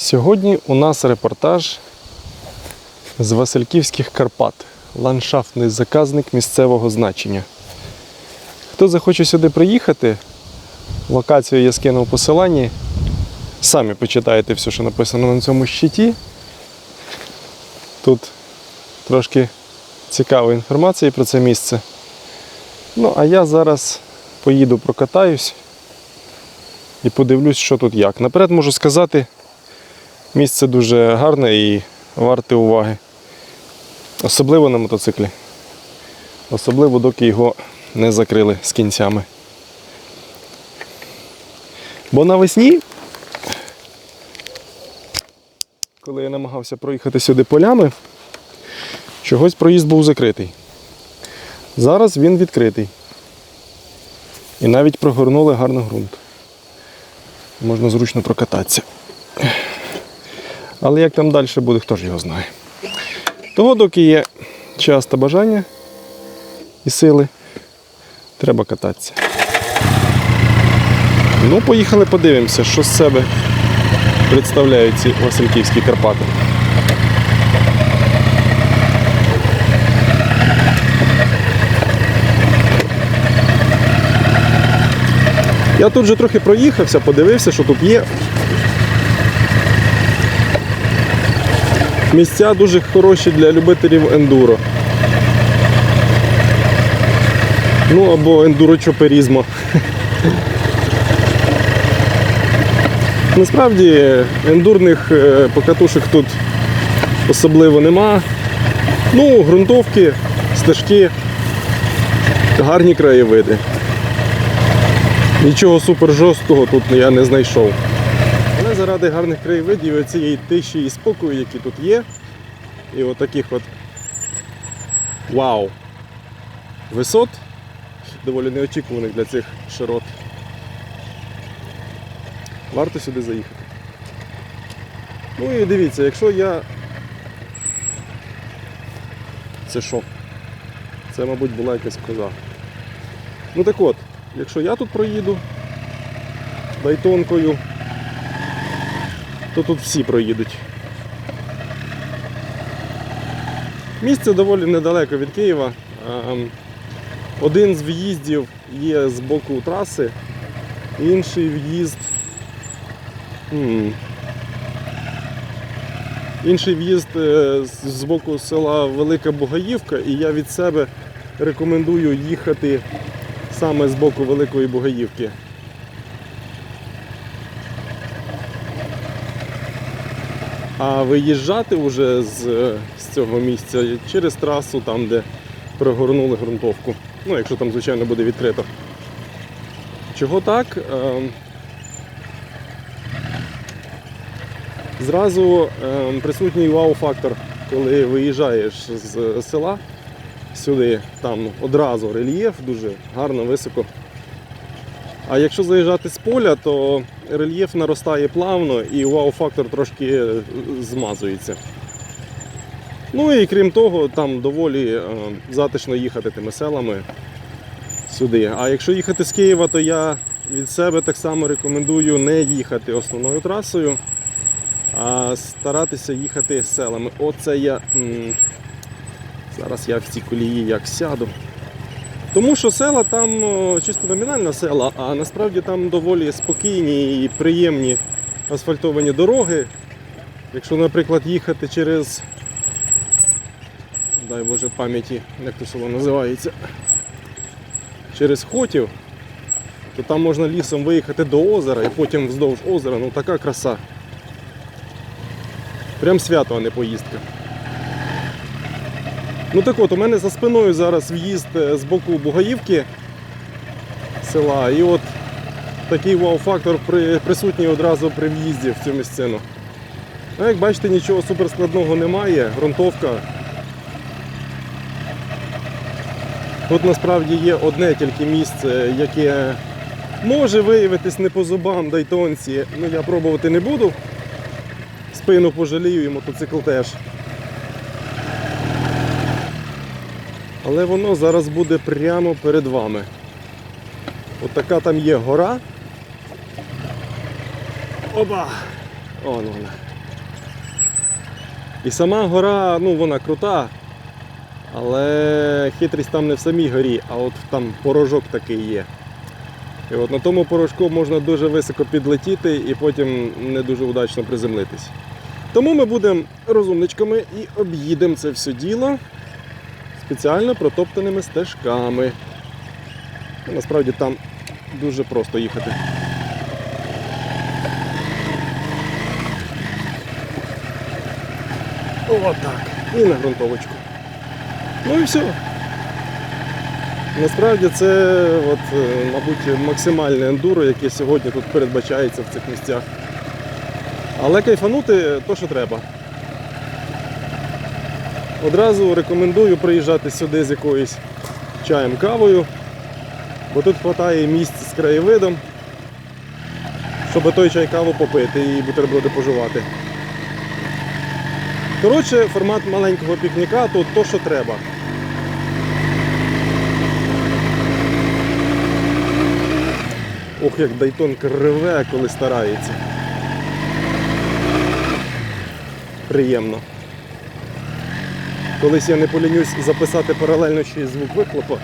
Сьогодні у нас репортаж з Васильківських Карпат. Ландшафтний заказник місцевого значення. Хто захоче сюди приїхати, локацію я скинув посиланні. Самі почитаєте все, що написано на цьому щиті. Тут трошки цікавої інформації про це місце. Ну, а я зараз поїду прокатаюсь і подивлюсь, що тут як. Наперед можу сказати, місце дуже гарне і варте уваги. Особливо на мотоциклі. Особливо, доки його не закрили з кінцями. Бо навесні, коли я намагався проїхати сюди полями, чогось проїзд був закритий. Зараз він відкритий. І навіть прогорнули гарно ґрунт. Можна зручно прокататися. Але як там далі буде, хто ж його знає. Того, доки є час та бажання і сили, треба кататися. Ну, поїхали подивимося, що з себе представляють ці Васильківські Карпати. Я тут вже трохи проїхався, подивився, що тут є. Місця дуже хороші для любителів ендуро. Ну або ендурочоперізму. Насправді ендурних е, покатушок тут особливо нема. Ну, ґрунтовки, стежки, гарні краєвиди. Нічого супер жорсткого тут я не знайшов. Заради гарних краєвидів і цієї тиші і спокою, які тут є, і отаких от вау висот, доволі неочікуваних для цих широт. Варто сюди заїхати. Ну і дивіться, якщо я. Це що? Це, мабуть, була якась коза. Ну так от, якщо я тут проїду дайтонкою, то тут всі проїдуть. Місце доволі недалеко від Києва. Ем, Один з в'їздів є з боку траси, інший в'їзд. Інший в'їзд е, з- з боку села Велика Бугаївка, і я від себе рекомендую їхати саме з боку Великої Бугаївки. А виїжджати вже з, з цього місця через трасу, там, де прогорнули ґрунтовку. Ну, якщо там, звичайно, буде відкрито. Чого так? Ем, Зразу ем, присутній вау-фактор, коли виїжджаєш з села сюди, там одразу рельєф дуже гарно, високо. А якщо заїжджати з поля, то рельєф наростає плавно і вау-фактор трошки змазується. Ну і крім того, там доволі е, затишно їхати тими селами сюди. А якщо їхати з Києва, то я від себе так само рекомендую не їхати основною трасою, а старатися їхати селами. Оце я. Зараз я в цій колії як сяду. Тому що села там чисто номінальна села, а насправді там доволі спокійні і приємні асфальтовані дороги. Якщо, наприклад, їхати через, дай Боже пам'яті, як то село називається, через Хотів, то там можна лісом виїхати до озера і потім вздовж озера, ну така краса. Прям свято, а не поїздка. Ну так от, у мене за спиною зараз в'їзд е, з боку Бугаївки села. І от такий вау-фактор присутній одразу при в'їзді в цю місцину. Ну, як бачите, нічого суперскладного немає, ґрунтовка. Тут насправді є одне тільки місце, яке може виявитись не по зубам дайтонці. Ну я пробувати не буду. Спину пожалію і мотоцикл теж. Але воно зараз буде прямо перед вами. От така там є гора. Оба! О, ну вона. І сама гора, ну вона крута, але хитрість там не в самій горі, а от там порожок такий є. І от на тому порожку можна дуже високо підлетіти і потім не дуже удачно приземлитись. Тому ми будемо розумничками і об'їдемо це все діло спеціально протоптаними стежками. І насправді там дуже просто їхати. Отак. І на ґрунтовочку. Ну і все. Насправді це, от, е, мабуть, максимальне ендуро, яке сьогодні тут передбачається в цих місцях. Але кайфанути то, що треба. Одразу рекомендую приїжджати сюди з якоюсь чаєм кавою, бо тут вистачає місць з краєвидом, щоб той чай каву попити і бутерброди пожувати. Коротше, формат маленького пікніка тут то, що треба. Ох, як Дайтон криве, коли старається. Приємно. Колись я не полінюсь записати паралельно ще й звук вихлопа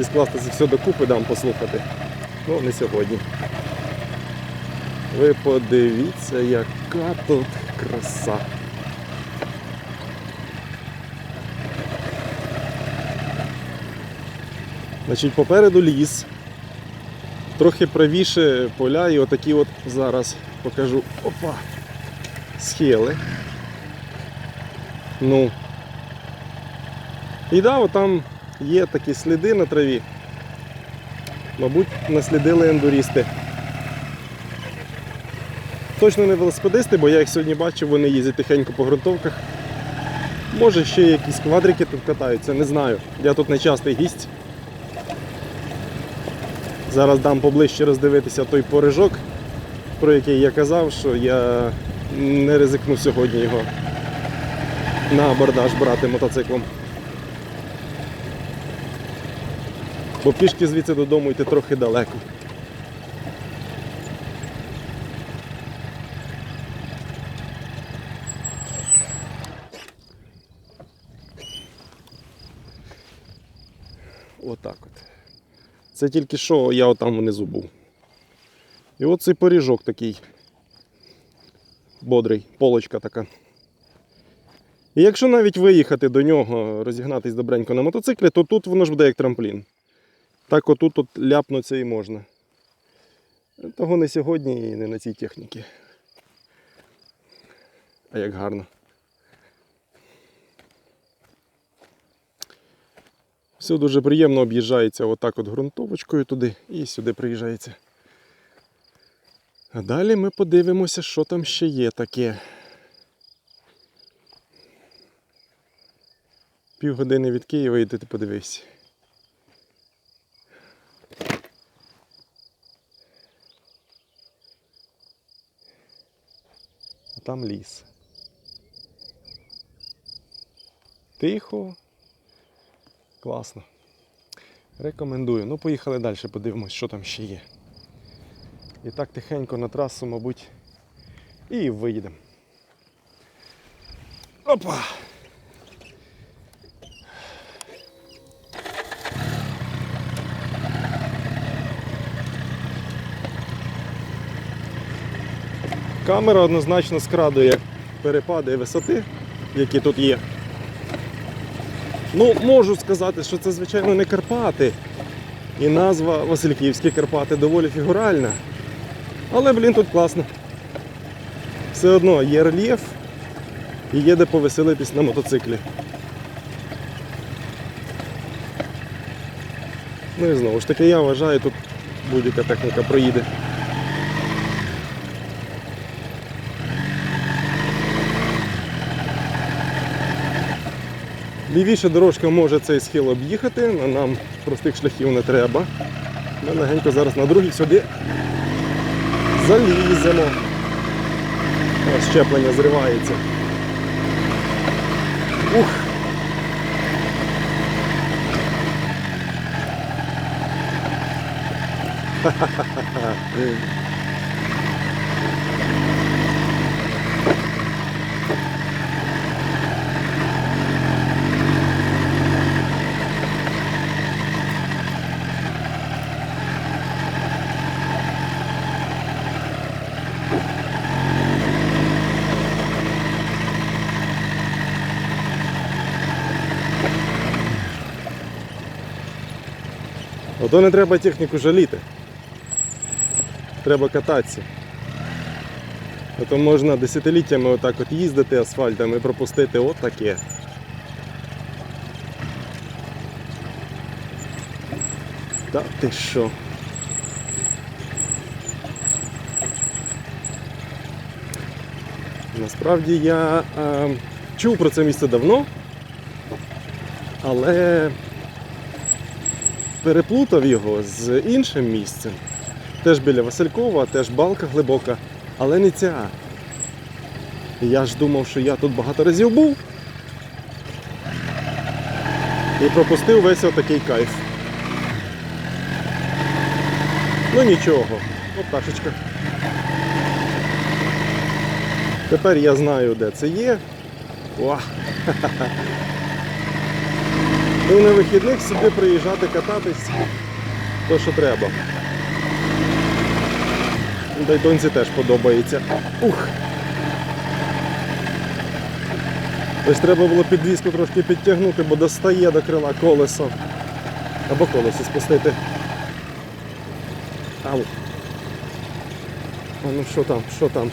і скласти це все докупи, дам послухати. Ну, не сьогодні. Ви подивіться, яка тут краса. Значить, попереду ліс. Трохи правіше поля і отакі от зараз покажу. Опа! Схили. Ну. І да, там є такі сліди на траві. Мабуть, наслідили ендурісти. Точно не велосипедисти, бо я їх сьогодні бачив, вони їздять тихенько по ґрунтовках. Може ще якісь квадрики тут катаються, не знаю. Я тут не частий гість. Зараз дам поближче роздивитися той порижок, про який я казав, що я не ризикну сьогодні його на абордаж брати мотоциклом. Бо пішки звідси додому йти трохи далеко. Отак от. Це тільки що я отам внизу був. І от цей поріжок такий бодрий, полочка така. І якщо навіть виїхати до нього, розігнатись добренько на мотоциклі, то тут воно ж буде як трамплін. Так отут от ляпнуться і можна. Того не сьогодні і не на цій техніці. А як гарно. Все дуже приємно об'їжджається отак от ґрунтовочкою туди і сюди приїжджається. А далі ми подивимося, що там ще є таке. Півгодини від Києва і ти подивись. Там ліс. Тихо. Класно. Рекомендую. Ну, поїхали далі, подивимось, що там ще є. І так тихенько на трасу, мабуть, і виїдемо. Опа! Камера однозначно скрадує перепади висоти, які тут є. Ну, можу сказати, що це, звичайно, не Карпати. І назва Васильківські Карпати доволі фігуральна. Але, блін, тут класно. Все одно є рельєф і є де повеселитись на мотоциклі. Ну і знову ж таки, я вважаю, тут будь-яка техніка проїде. Лівіша дорожка може цей схил об'їхати, а нам простих шляхів не треба. Ми легенько зараз на другий сюди заліземо. Щеплення зривається. Ух! Ото не треба техніку жаліти. Треба кататися. А то можна десятиліттями отак от їздити асфальтом і пропустити от таке. Та ти що? Насправді я е, чув про це місце давно, але переплутав його з іншим місцем. Теж біля Василькова, теж балка глибока, але не ця. Я ж думав, що я тут багато разів був. І пропустив весь отакий кайф. Ну нічого, О, пташечка. Тепер я знаю, де це є. О! І на вихідних сюди приїжджати кататись, то що треба. Дайтонці теж подобається. Ух! Ось треба було підвіску трошки підтягнути, бо достає до крила колесо. Або колесо спустити. Ау. А ну що там, що там?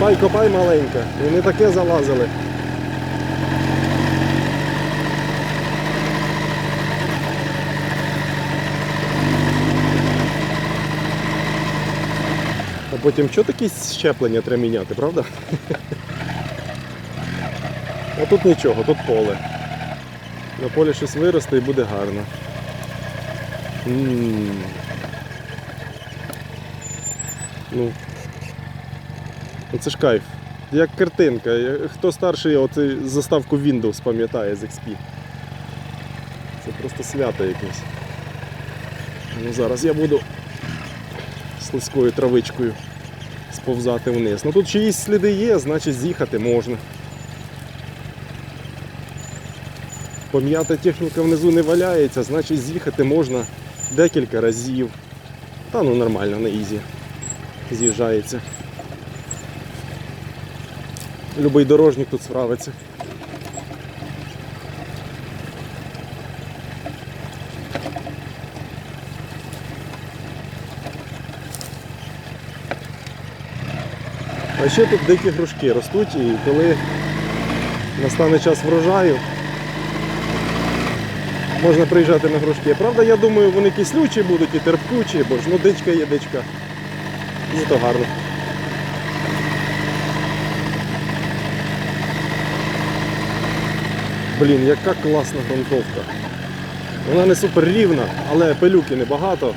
Копай, копай маленька. І не таке залазили. А потім що такі щеплення треба міняти, правда? А тут нічого, тут поле. На полі щось виросте і буде гарно. М. Ну, Ну, Це ж кайф. Як картинка. Хто старший оцей заставку Windows пам'ятає з XP. Це просто свято якесь. Ну, зараз я буду слизькою травичкою сповзати вниз. Ну тут чиїсь сліди є, значить з'їхати можна. Пом'ята техніка внизу не валяється, значить з'їхати можна декілька разів. Та ну нормально, на ізі. З'їжджається. Любий дорожник тут справиться. А ще тут дикі грушки ростуть і коли настане час врожаю, можна приїжджати на грушки. Правда, я думаю, вони кислючі будуть і терпкучі, бо ж ну дичка є дичка. І то гарно. Блін, яка класна грунтовка. Вона не супер рівна, але пилюки небагато.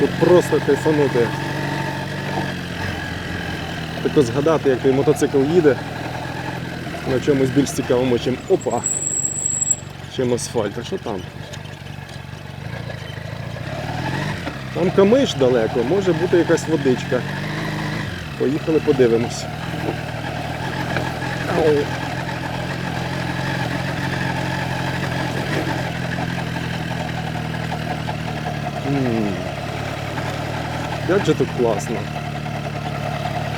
Тут просто кайфанути. Тако згадати, як той мотоцикл їде на чомусь більш цікавому, чим опа, чим асфальт. А що там? Там камиш далеко, може бути якась водичка. Поїхали подивимось. Ау. Як же тут класно.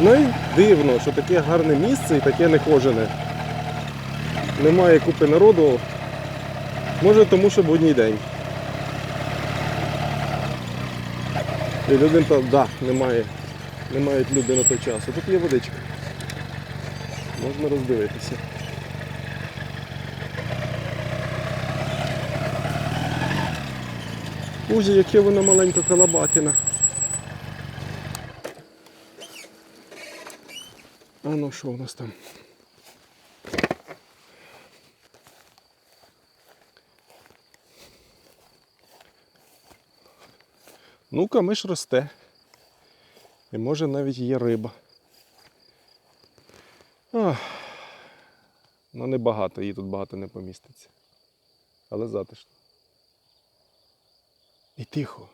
Ну і дивно, що таке гарне місце і таке нехожене. Немає купи народу. Може тому, що будній день. І люди там, да, немає. Не мають люди на той час. А тут є водичка. Можна роздивитися. Боже, яке воно маленька колобатина. А ну що у нас там? Ну, камиш росте. І може навіть є риба. Ах. Ну небагато, її тут багато не поміститься. Але затишно. І тихо.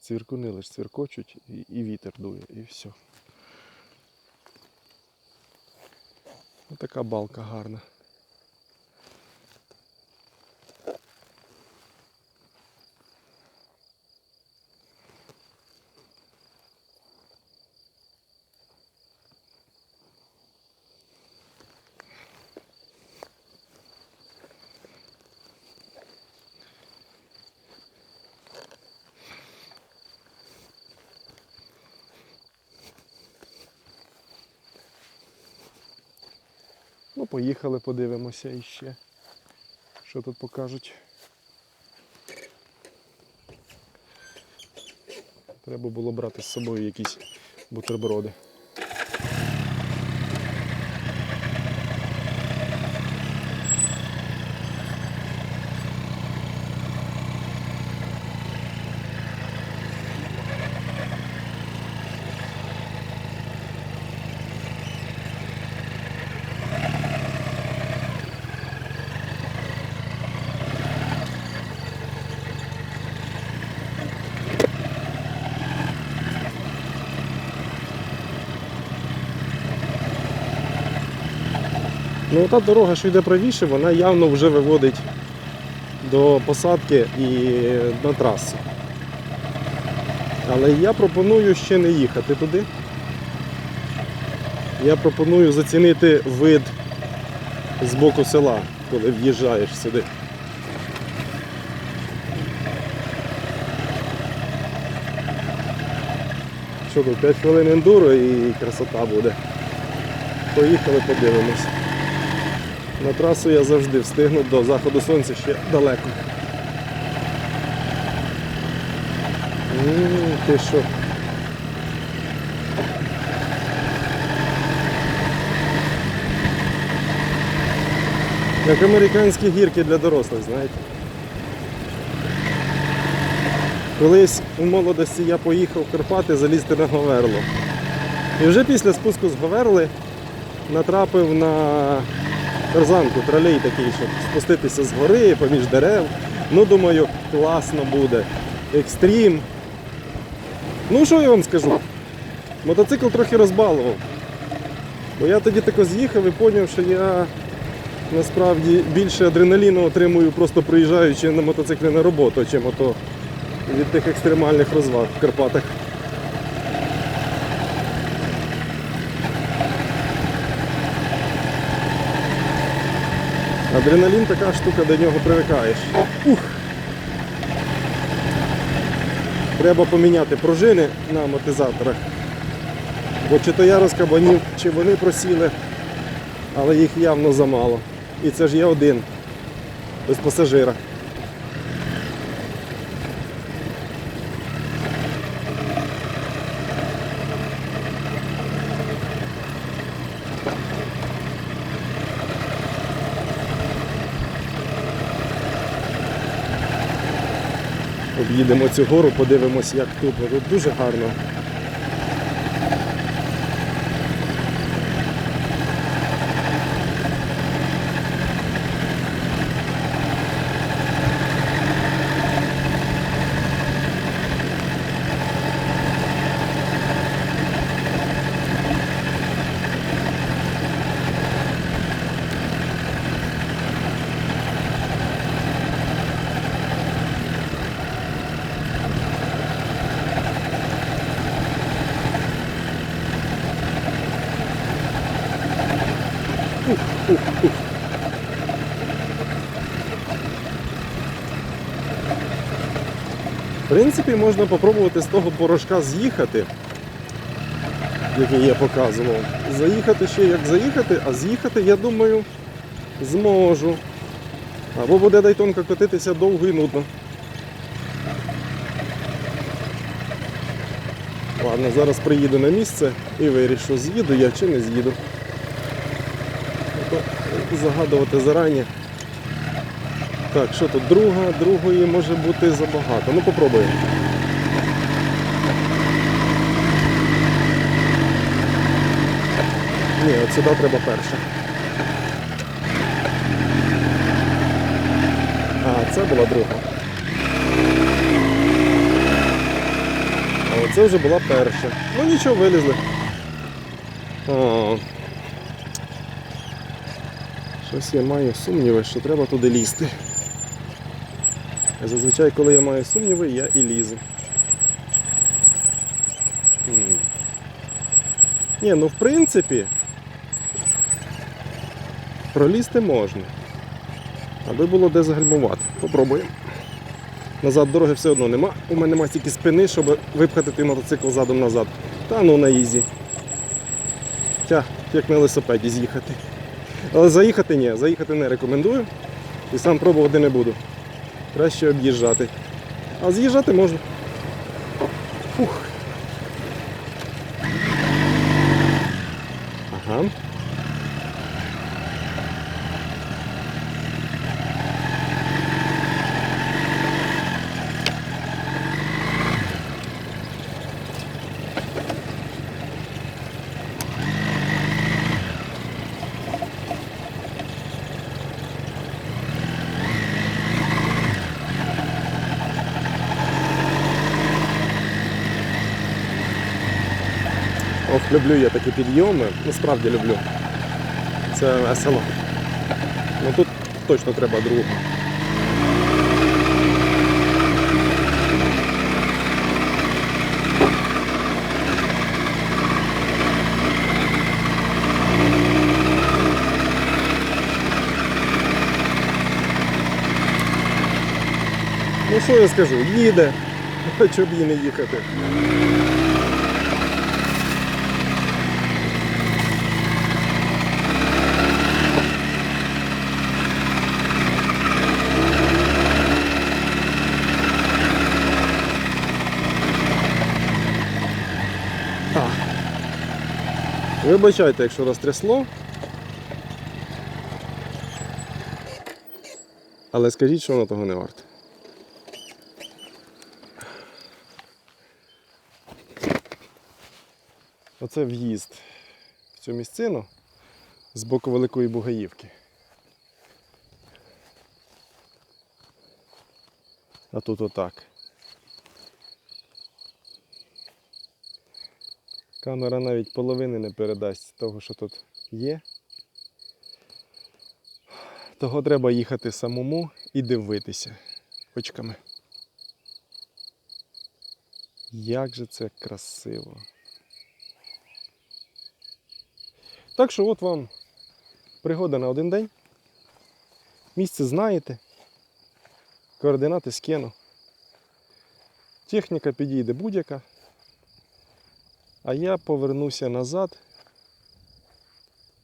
Цвіркуни лиш цвіркочуть і, і вітер дує, і все. Ось така балка гарна. Поїхали, подивимося іще. Що тут покажуть. Треба було брати з собою якісь бутерброди. Ну та дорога, що йде правіше, вона явно вже виводить до посадки і на трасу. Але я пропоную ще не їхати туди. Я пропоную зацінити вид з боку села, коли в'їжджаєш сюди. Що тут, 5 хвилин ендуро і красота буде. Поїхали, подивимось. На трасу я завжди встигну до заходу сонця ще далеко. М, Ти що? Як американські гірки для дорослих, знаєте. Колись у молодості я поїхав в Карпати залізти на Говерло. І вже після спуску з Говерли натрапив на тарзанку, тролей такий, щоб спуститися з гори поміж дерев. Ну, думаю, класно буде. Екстрім. Ну, що я вам скажу? Мотоцикл трохи розбалував. Бо я тоді тако з'їхав і зрозумів, що я насправді більше адреналіну отримую, просто приїжджаючи на мотоциклі на роботу, чим ото від тих екстремальних розваг в Карпатах. Адреналін така штука, до нього привикаєш. Ух. Треба поміняти пружини на амортизаторах. Бо чи то я розкабанів, чи вони просіли, але їх явно замало. І це ж я один, без пасажира. Об'їдемо цю гору, подивимось, як тут. Тут дуже гарно. Принципі, можна спробувати з того порошка з'їхати, який я показував. Заїхати ще як заїхати, а з'їхати, я думаю, зможу. Або буде дайтонка котитися довго і нудно. Ладно, зараз приїду на місце і вирішу, з'їду я чи не з'їду. Загадувати зарані. Так, що тут? Друга, другої може бути забагато. Ну попробуємо. Ні, от сюди треба перша. А, це була друга. А оце вже була перша. Ну нічого, вилізли. О. Щось я маю сумніви, що треба туди лізти. Зазвичай, коли я маю сумніви, я і лізу. Ні, ну в принципі, пролізти можна. Аби було де загальмувати. Попробуємо. Назад дороги все одно нема. У мене немає стільки спини, щоб випхати той мотоцикл задом назад. Та ну на ізі. Тя, як на велосипеді з'їхати. Але заїхати ні, заїхати не рекомендую. І сам пробувати не буду. Краще об'їжджати. А з'їжджати можна. люблю я такі підйоми. Насправді люблю. Це весело. Ну тут точно треба другу. Ну що я скажу, їде, щоб їй не їхати. Вибачайте, якщо розтрясло. Але скажіть, що воно того не варте. Оце в'їзд в цю місцину з боку Великої Бугаївки. А тут отак. Камера навіть половини не передасть того, що тут є. Того треба їхати самому і дивитися очками. Як же це красиво. Так що от вам пригода на один день. Місце знаєте. Координати скину. Техніка підійде будь-яка. А я повернуся назад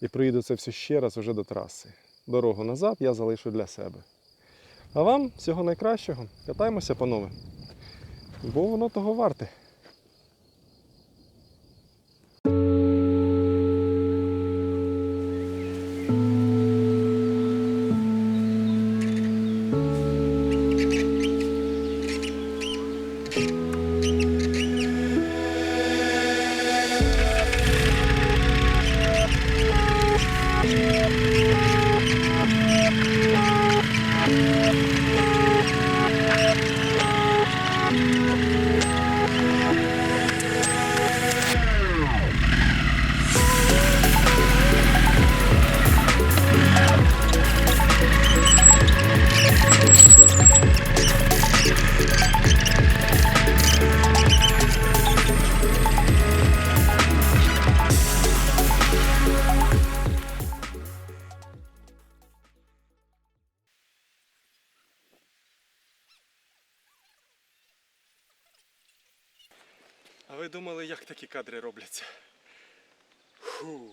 і проїду це все ще раз уже до траси. Дорогу назад я залишу для себе. А вам всього найкращого. Катаємося, панове. Бо воно того варте. А ви думали, як такі кадри робляться? Фу.